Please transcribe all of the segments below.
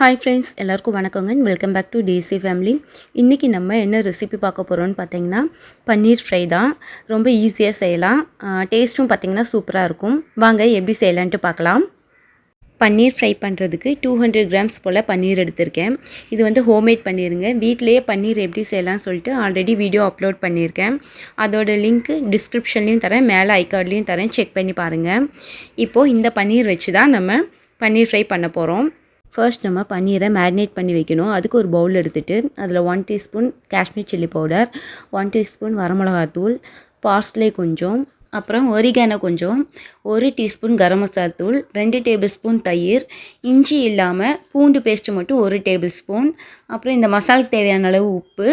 Hi friends எல்லாருக்கும் வணக்கங்க. Welcome back to DC family இன்றைக்கி நம்ம என்ன ரெசிபி பார்க்க போகிறோம்னு பார்த்தீங்கன்னா பன்னீர் ஃப்ரை தான். ரொம்ப ஈஸியாக செய்யலாம். டேஸ்ட்டும் பார்த்தீங்கன்னா சூப்பராக இருக்கும். வாங்க எப்படி செய்யலான்ட்டு பார்க்கலாம். பன்னீர் ஃப்ரை பண்ணுறதுக்கு டூ ஹண்ட்ரட் கிராம்ஸ் போல் பன்னீர் எடுத்திருக்கேன். இது வந்து ஹோம்மேட் பண்ணிடுங்க வீட்டிலேயே பன்னீர் எப்படி செய்யலாம்னு சொல்லிட்டு ஆல்ரெடி வீடியோ அப்லோட் பண்ணியிருக்கேன். அதோட லிங்க்கு டிஸ்கிரிப்ஷன்லேயும் தரேன். மேலே ஐகார்ட்லேயும் தரேன். செக் பண்ணி பாருங்கள் இப்போது இந்த பன்னீர் வச்சு தான் நம்ம பன்னீர் ஃப்ரை பண்ண போகிறோம் ஃபர்ஸ்ட் நம்ம பன்னீரை மேரினேட் பண்ணி வைக்கணும். அதுக்கு ஒரு பவுல் எடுத்துகிட்டு அதில் one teaspoon Kashmir chilli powder one teaspoon வரமிளகாத்தூள் parsley கொஞ்சம் அப்புறம் ஒரிகானோ கொஞ்சம் ஒரு டீஸ்பூன் கரம் மசாலா தூள் ரெண்டு டேபிள் ஸ்பூன் தயிர் இஞ்சி இல்லாமல் பூண்டு பேஸ்ட்டு மட்டும் ஒரு டேபிள் ஸ்பூன் அப்புறம் இந்த மசாலுக்கு தேவையான அளவு உப்பு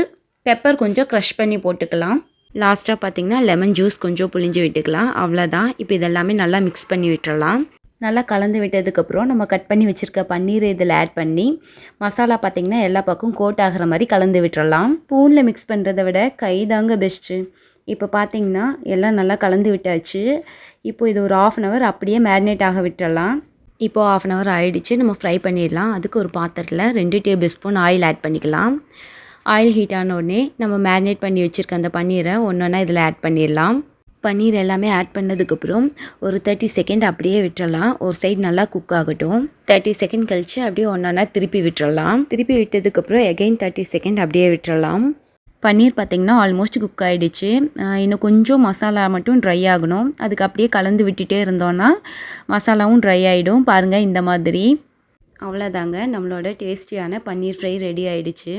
பெப்பர் கொஞ்சம் க்ரஷ் பண்ணி போட்டுக்கலாம். லாஸ்ட்டாக பார்த்திங்கன்னா லெமன் ஜூஸ் கொஞ்சம் புளிஞ்சு விட்டுக்கலாம். அவ்வளோதான் இப்போ இதெல்லாமே நல்லா மிக்ஸ் பண்ணி விட்டுறலாம். நல்லா கலந்து விட்டதுக்கப்புறம் நம்ம கட் பண்ணி வச்சுருக்க பன்னீரை இதில் ஆட் பண்ணி மசாலா பார்த்திங்கன்னா எல்லா பக்கம் கோட் ஆகிற மாதிரி கலந்து விட்டுறலாம். ஸ்பூனில் மிக்ஸ் பண்ணுறத விட கை தாங்க பெஸ்ட்டு இப்போ பார்த்திங்கன்னா எல்லாம் நல்லா கலந்து விட்டாச்சு. இப்போ இது ஒரு ஆஃப் அன் ஹவர் அப்படியே மேரினேட் ஆக விட்டுறலாம். இப்போது ஆஃப் அன் ஹவர் ஆகிடுச்சு நம்ம ஃப்ரை பண்ணிடலாம். அதுக்கு ஒரு பாத்திரத்தில் ரெண்டு டேபிள் ஸ்பூன் ஆயில் ஆட் பண்ணிக்கலாம். ஆயில் ஹீட் ஆன உடனே நம்ம மேரினேட் பண்ணி வச்சுருக்க அந்த பன்னீரை ஒன்று ஒன்றா இதில் ஆட் பண்ணிடலாம். பன்னீர் எல்லாமே ஆட் பண்ணதுக்கப்புறம் ஒரு தேர்ட்டி செகண்ட் அப்படியே விட்டுறலாம். ஒரு சைடு நல்லா குக் ஆகட்டும். தேர்ட்டி செகண்ட் கழித்து அப்படியே ஒன்றா திருப்பி விட்டுறலாம். திருப்பி விட்டதுக்கப்புறம் எகைன் தேர்ட்டி செகண்ட் அப்படியே விட்டுறலாம். பன்னீர் பார்த்திங்கன்னா ஆல்மோஸ்ட் குக் ஆகிடுச்சு இன்னும் கொஞ்சம் மசாலா மட்டும் ட்ரை ஆகணும். அதுக்கு அப்படியே கலந்து விட்டுட்டே இருந்தோன்னா மசாலாவும் ட்ரை ஆகிடும் பாருங்கள் இந்த மாதிரி. அவ்வளோதாங்க நம்மளோட டேஸ்டியான பன்னீர் ஃப்ரை ரெடி ஆகிடுச்சு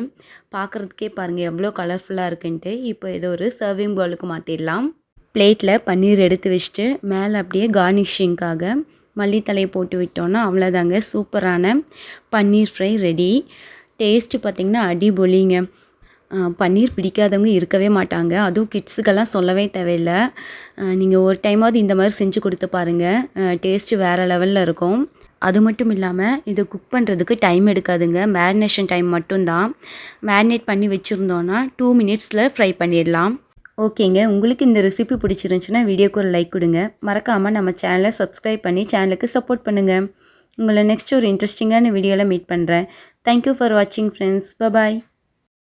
பார்க்குறதுக்கே பாருங்கள் எவ்வளோ கலர்ஃபுல்லாக இருக்குன்ட்டு. இப்போ ஏதோ ஒரு சர்விங் பவுலுக்கு மாற்றிடலாம் பிளேட்டில் பன்னீர் எடுத்து வச்சுட்டு மேலே அப்படியே கார்னிஷிங்காக மல்லித்தலையை போட்டு விட்டோன்னா அவ்வளோதாங்க சூப்பரான பன்னீர் ஃப்ரை ரெடி. டேஸ்ட்டு பார்த்திங்கன்னா அடிபொலிங்க. பன்னீர் பிடிக்காதவங்க இருக்கவே மாட்டாங்க. அதுவும் கிட்ஸுக்கெல்லாம் சொல்லவே தேவையில்லை. நீங்கள் ஒரு டைமாவது இந்த மாதிரி செஞ்சு கொடுத்து பாருங்கள் டேஸ்ட்டு வேறு லெவலில் இருக்கும். அது மட்டும் இல்லாமல் இதை குக் பண்ணுறதுக்கு டைம் எடுக்காதுங்க. மேரினேஷன் டைம் மட்டும்தான். மேரினேட் பண்ணி வச்சுருந்தோன்னா டூ மினிட்ஸில் ஃப்ரை பண்ணிடலாம். ஓகேங்க. உங்களுக்கு இந்த ரெசிபி பிடிச்சிருந்துச்சுன்னா வீடியோக்கு ஒரு லைக் கொடுங்க. மறக்காமல் நம்ம சேனலை சப்ஸ்கிரைப் பண்ணி சேனலுக்கு சப்போர்ட் பண்ணுங்கள் உங்களை நெக்ஸ்ட் ஒரு இன்ட்ரெஸ்டிங்கான வீடியோவில் மீட் பண்ணுறேன் தேங்க்யூ ஃபார் வாட்சிங் ஃப்ரெண்ட்ஸ் பபாய்